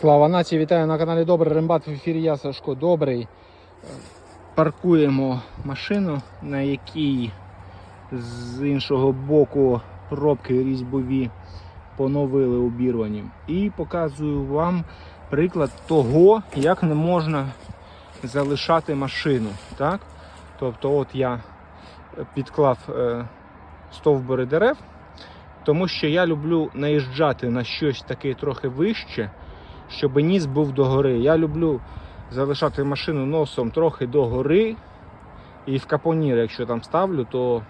Слава нації, вітаю на каналі Добрий Рембат в ефірі я Сашко Добрий. Паркуємо машину, на якій з іншого боку пробки різьбові поновили обірвані. І показую вам приклад того, як не можна залишати машину. Так? Тобто, от я підклав е, стовбури дерев, тому що я люблю наїжджати на щось таке трохи вище щоб ніс був догори. Я люблю залишати машину носом трохи догори. І в капонір, якщо там ставлю, то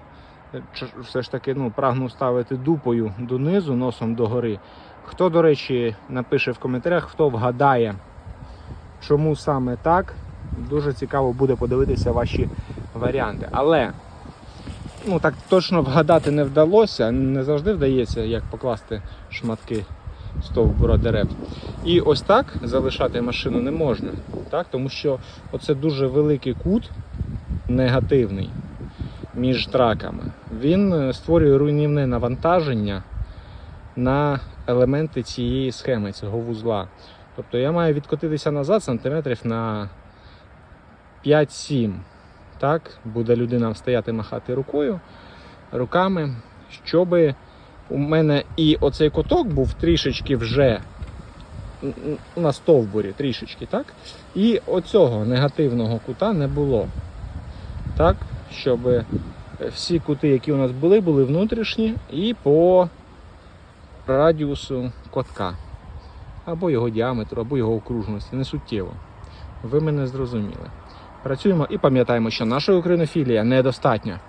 все ж таки ну, прагну ставити дупою донизу, носом догори. Хто, до речі, напише в коментарях, хто вгадає, чому саме так. Дуже цікаво буде подивитися ваші варіанти. Але ну, так точно вгадати не вдалося. Не завжди вдається, як покласти шматки стовбура дерев. І ось так залишати машину не можна, так? тому що оце дуже великий кут негативний між траками. Він е, створює руйнівне навантаження на елементи цієї схеми, цього вузла. Тобто я маю відкотитися назад сантиметрів на 5-7. Так, буде людина стояти махати рукою, руками, щоби у мене і оцей куток був трішечки вже на стовбурі, трішечки, так? І оцього негативного кута не було. Так, щоб всі кути, які у нас були, були внутрішні і по радіусу котка. Або його діаметру, або його окружності. Не суттєво. Ви мене зрозуміли. Працюємо і пам'ятаємо, що наша українофілія недостатня.